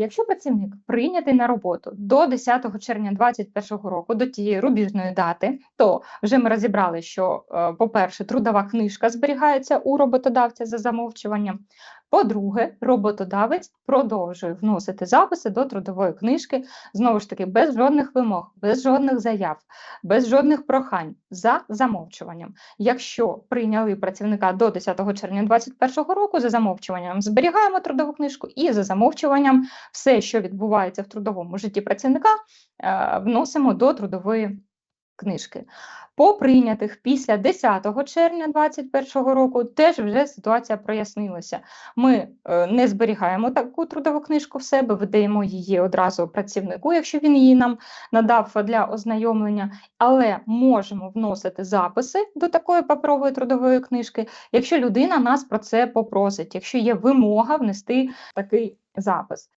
Якщо працівник прийнятий на роботу до 10 червня 2021 року, до тієї рубіжної дати, то вже ми розібрали, що, е, по-перше, трудова книжка зберігається у роботодавця за замовчуванням. По-друге, роботодавець продовжує вносити записи до трудової книжки знову ж таки без жодних вимог, без жодних заяв, без жодних прохань за замовчуванням. Якщо прийняли працівника до 10 червня 2021 року, за замовчуванням зберігаємо трудову книжку і за замовчуванням все, що відбувається в трудовому житті працівника, е, вносимо до трудової книжки. По прийнятих після 10 червня 2021 року теж вже ситуація прояснилася. Ми е, не зберігаємо таку трудову книжку в себе, видаємо її одразу працівнику, якщо він її нам надав для ознайомлення, але можемо вносити записи до такої паперової трудової книжки, якщо людина нас про це попросить, якщо є вимога внести такий запис.